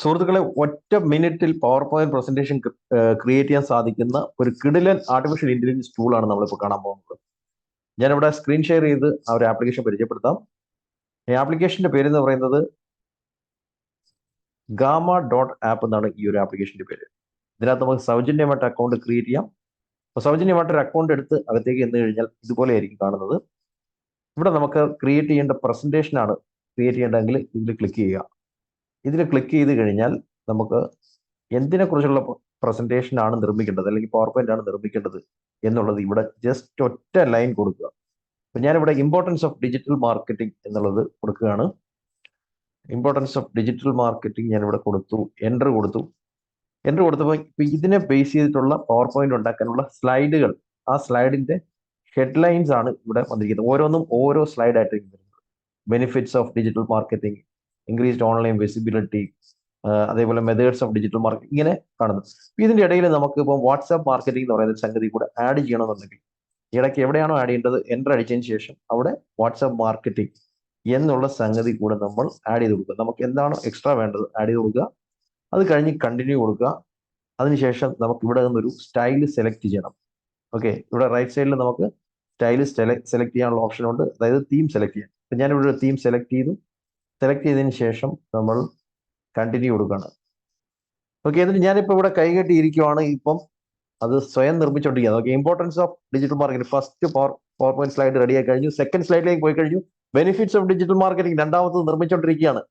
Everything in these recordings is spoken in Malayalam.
സുഹൃത്തുക്കളെ ഒറ്റ മിനിറ്റിൽ പവർ പോയിന്റ് പ്രസന്റേഷൻ ക്രിയേറ്റ് ചെയ്യാൻ സാധിക്കുന്ന ഒരു കിടിലൻ ആർട്ടിഫിഷ്യൽ ഇന്റലിജൻസ് ടൂളാണ് നമ്മളിപ്പോൾ കാണാൻ പോകുന്നത്. ഞാനിവിടെ സ്ക്രീൻ ഷെയർ ചെയ്ത് ആ ഒരു ആപ്ലിക്കേഷൻ പരിചയപ്പെടുത്താം. ഈ ആപ്ലിക്കേഷന്റെ പേര് എന്ന് പറയുന്നത് ഗാമ ഡോട്ട് ആപ്പ് എന്നാണ് ഈ ഒരു ആപ്ലിക്കേഷന്റെ പേര്. ഇതിനകത്ത് നമുക്ക് സൗജന്യമായിട്ട് അക്കൗണ്ട് ക്രിയേറ്റ് ചെയ്യാം. സൗജന്യമായിട്ട് ഒരു അക്കൗണ്ട് എടുത്ത് അകത്തേക്ക് എന്ന് കഴിഞ്ഞാൽ ഇതുപോലെ ആയിരിക്കും കാണുന്നത്. ഇവിടെ നമുക്ക് ക്രിയേറ്റ് ചെയ്യേണ്ട പ്രസന്റേഷൻ ആണ് ക്രിയേറ്റ് ചെയ്യേണ്ടതെങ്കിൽ ഇതിൽ ക്ലിക്ക് ചെയ്യുക. ഇതിൽ ക്ലിക്ക് ചെയ്ത് കഴിഞ്ഞാൽ നമുക്ക് എന്തിനെ കുറിച്ചുള്ള പ്രസന്റേഷൻ ആണ് നിർമ്മിക്കേണ്ടത് അല്ലെങ്കിൽ പവർ പോയിന്റ് ആണ് നിർമ്മിക്കേണ്ടത് എന്നുള്ളത് ഇവിടെ ജസ്റ്റ് ഒറ്റ ലൈൻ കൊടുക്കുക. അപ്പൊ ഞാനിവിടെ ഇമ്പോർട്ടൻസ് ഓഫ് ഡിജിറ്റൽ മാർക്കറ്റിംഗ് എന്നുള്ളത് കൊടുക്കുകയാണ്. ഇമ്പോർട്ടൻസ് ഓഫ് ഡിജിറ്റൽ മാർക്കറ്റിംഗ് ഞാനിവിടെ കൊടുത്തു എന്റർ കൊടുത്തു. എന്റർ കൊടുത്തപ്പോൾ ഇപ്പൊ ഇതിനെ ബേസ് ചെയ്തിട്ടുള്ള പവർ പോയിന്റ് ഉണ്ടാക്കാനുള്ള സ്ലൈഡുകൾ ആ സ്ലൈഡിന്റെ ഹെഡ്ലൈൻസ് ആണ് ഇവിടെ വന്നിരിക്കുന്നത്. ഓരോന്നും ഓരോ സ്ലൈഡായിട്ട് വരുന്നത്. Benefits of digital marketing increased online visibility അതേപോലെ മെത്തേഡ്സ് ഓഫ് ഡിജിറ്റൽ മാർക്കറ്റ് ഇങ്ങനെ കാണുന്നു. അപ്പൊ ഇതിന്റെ ഇടയിൽ നമുക്ക് ഇപ്പോൾ വാട്സാപ്പ് മാർക്കറ്റിംഗ് എന്ന് പറയുന്ന സംഗതി കൂടെ ആഡ് ചെയ്യണമെന്നുണ്ടെങ്കിൽ ഇടയ്ക്ക് എവിടെയാണോ ആഡ് ചെയ്യേണ്ടത് എന്റർ അടിച്ചതിന് ശേഷം അവിടെ വാട്സാപ്പ് മാർക്കറ്റിംഗ് എന്നുള്ള സംഗതി കൂടെ നമ്മൾ ആഡ് ചെയ്ത് കൊടുക്കുക. നമുക്ക് എന്താണോ എക്സ്ട്രാ വേണ്ടത് ആഡ് ചെയ്ത് കൊടുക്കുക? അത് കഴിഞ്ഞ് കണ്ടിന്യൂ കൊടുക്കുക. അതിനുശേഷം നമുക്ക് ഇവിടെ നിന്നൊരു സ്റ്റൈൽ സെലക്ട് ചെയ്യണം. ഓക്കെ ഇവിടെ റൈറ്റ് സൈഡിൽ നമുക്ക് സ്റ്റൈൽ സെലക്ട് ചെയ്യാനുള്ള ഓപ്ഷൻ ഉണ്ട്. അതായത് തീം സെലക്ട് ചെയ്യാം. അപ്പം ഞാനിവിടെ ഒരു തീം സെലക്ട് ചെയ്തു. സെലക്ട് ചെയ്തതിന് ശേഷം നമ്മൾ കണ്ടിന്യൂ കൊടുക്കണം. ഓക്കെ എന്നിട്ട് ഞാനിപ്പോൾ ഇവിടെ കൈകെട്ടിയിരിക്കുവാണ്. ഇപ്പം അത് സ്വയം നിർമ്മിച്ചുകൊണ്ടിരിക്കുന്നത് okay importance of digital marketing first power power point slide ready ആയി കഴിഞ്ഞു. സെക്കൻഡ് സ്ലൈഡിലേക്ക് പോയി കഴിഞ്ഞു. ബെനിഫിറ്റ്സ് ഓഫ് ഡിജിറ്റൽ മാർക്കറ്റിംഗ് രണ്ടാമത്തത് നിർമ്മിച്ചുകൊണ്ടിരിക്കുകയാണ്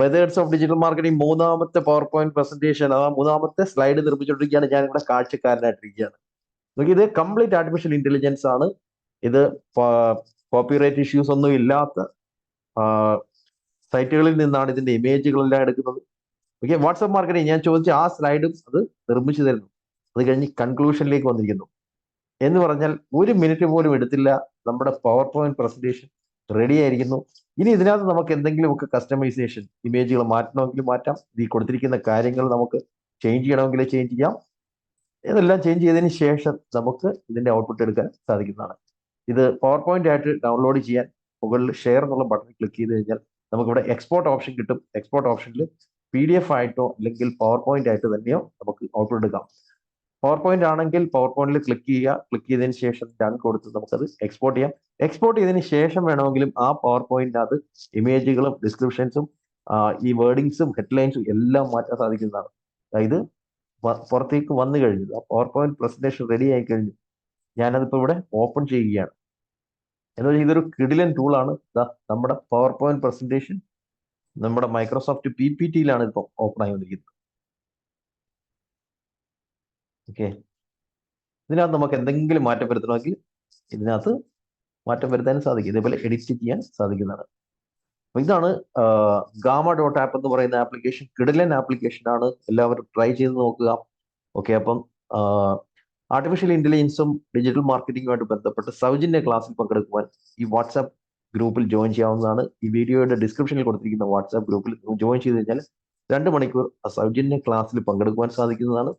മെത്തേഡ്സ് ഓഫ് ഡിജിറ്റൽ മാർക്കറ്റിംഗ് മൂന്നാമത്തെ പവർ പോയിന്റ് പ്രസന്റേഷൻ അതാ മൂന്നാമത്തെ സ്ലൈഡ് നിർമ്മിച്ചുകൊണ്ടിരിക്കുകയാണ് ഞാൻ ഇവിടെ കാഴ്ചക്കാരനായിട്ടിരിക്കുകയാണ്. നോക്കി ഇത് കംപ്ലീറ്റ് ആർട്ടിഫിഷ്യൽ ഇന്റലിജൻസ് ആണ്. ഇത് കോപ്പിറൈറ്റ് ഇഷ്യൂസ് ഒന്നും ഇല്ലാത്ത സൈറ്റുകളിൽ നിന്നാണ് ഇതിന്റെ ഇമേജുകളെല്ലാം എടുക്കുന്നത്. ഓക്കെ വാട്സപ്പ് മാർക്കറ്റിംഗ് ഞാൻ ചോദിച്ച ആ സ്ലൈഡും അത് നിർമ്മിച്ചു തരുന്നു. അത് കഴിഞ്ഞ് കൺക്ലൂഷനിലേക്ക് വന്നിരിക്കുന്നു. എന്ന് പറഞ്ഞാൽ ഒരു മിനിറ്റ് പോലും എടുത്തില്ല. നമ്മുടെ പവർ പോയിന്റ് പ്രസന്റേഷൻ റെഡി ആയിരിക്കുന്നു. ഇനി ഇതിനകത്ത് നമുക്ക് എന്തെങ്കിലുമൊക്കെ കസ്റ്റമൈസേഷൻ ഇമേജുകൾ മാറ്റണമെങ്കിൽ മാറ്റാം. ഈ കൊടുത്തിരിക്കുന്ന കാര്യങ്ങൾ നമുക്ക് ചേഞ്ച് ചെയ്യണമെങ്കിൽ ചേഞ്ച് ചെയ്യാം. ഇതെല്ലാം ചേഞ്ച് ചെയ്തതിന് ശേഷം നമുക്ക് ഇതിന്റെ ഔട്ട്പുട്ട് എടുക്കാൻ സാധിക്കുന്നതാണ്. ഇത് പവർ പോയിന്റ് ആയിട്ട് ഡൗൺലോഡ് ചെയ്യാൻ മുകളിൽ ഷെയർ എന്നുള്ള ബട്ടൺ ക്ലിക്ക് ചെയ്ത് കഴിഞ്ഞാൽ നമുക്കിവിടെ എക്സ്പോർട്ട് ഓപ്ഷൻ കിട്ടും. എക്സ്പോർട്ട് ഓപ്ഷനിൽ പി ഡി എഫ് ആയിട്ടോ അല്ലെങ്കിൽ പവർ പോയിന്റ് ആയിട്ട് തന്നെയോ നമുക്ക് ഔട്ട്പുട്ട് എടുക്കാം. പവർ പോയിന്റ് ആണെങ്കിൽ പവർ പോയിന്റിൽ ക്ലിക്ക് ചെയ്യുക. ക്ലിക്ക് ചെയ്തതിന് ശേഷം ഡൺ കൊടുത്ത് നമുക്കത് എക്സ്പോർട്ട് ചെയ്യാം. എക്സ്പോർട്ട് ചെയ്തതിന് ശേഷം വേണമെങ്കിലും ആ പവർ പോയിന്റിനകത്ത് ഇമേജുകളും ഡിസ്ക്രിപ്ഷൻസും ഈ വേർഡിങ്സും ഹെഡ്ലൈൻസും എല്ലാം മാറ്റാൻ സാധിക്കുന്നതാണ്. അതായത് പുറത്തേക്ക് വന്നു കഴിഞ്ഞു. പവർ പോയിന്റ് പ്രസന്റേഷൻ റെഡി ആയി കഴിഞ്ഞു. ഞാനതിപ്പോൾ ഇവിടെ ഓപ്പൺ ചെയ്യുകയാണ്. എന്ന് വെച്ചാൽ ഇതൊരു കിടിലൻ ടൂളാണ് നമ്മുടെ പവർ പോയിന്റ് പ്രസന്റേഷൻ നമ്മുടെ മൈക്രോസോഫ്റ്റ് പി പി ടിയിലാണ് ഇപ്പൊ ഓപ്പൺ ആയി വന്നിരിക്കുന്നത് ഓക്കെ ഇതിനകത്ത് നമുക്ക് എന്തെങ്കിലും മാറ്റം വരുത്തണമെങ്കിൽ ഇതിനകത്ത് മാറ്റം വരുത്താൻ സാധിക്കും. ഇതേപോലെ എഡിറ്റ് ചെയ്യാൻ സാധിക്കുന്നതാണ്. അപ്പൊ ഇതാണ് ഗാമ ഡോട്ട് ആപ്പ് എന്ന് പറയുന്ന ആപ്ലിക്കേഷൻ. കിടിലൻ ആപ്ലിക്കേഷൻ ആണ് എല്ലാവരും ട്രൈ ചെയ്ത് നോക്കുക. ഓക്കെ അപ്പം ആർട്ടിഫിഷ്യൽ ഇന്റലിജൻസും ഡിജിറ്റൽ മാർക്കറ്റിംഗുമായിട്ട് ബന്ധപ്പെട്ട് സൗജന്യ ക്ലാസ്സിൽ പങ്കെടുക്കുവാൻ ഈ വാട്സാപ്പ് ഗ്രൂപ്പിൽ ജോയിൻ ചെയ്യാവുന്നതാണ്. ഈ വീഡിയോയുടെ ഡിസ്ക്രിപ്ഷനിൽ കൊടുത്തിരിക്കുന്ന വാട്സാപ്പ് ഗ്രൂപ്പിൽ ജോയിൻ ചെയ്ത് കഴിഞ്ഞാൽ രണ്ട് മണിക്കൂർ സൗജന്യ ക്ലാസ്സിൽ പങ്കെടുക്കുവാൻ സാധിക്കുന്നതാണ്.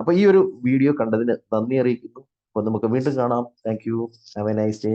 അപ്പൊ ഈ ഒരു വീഡിയോ കണ്ടതിന് നന്ദി അറിയിക്കുന്നു. അപ്പൊ നമുക്ക് വീണ്ടും കാണാം. Thank you have a nice day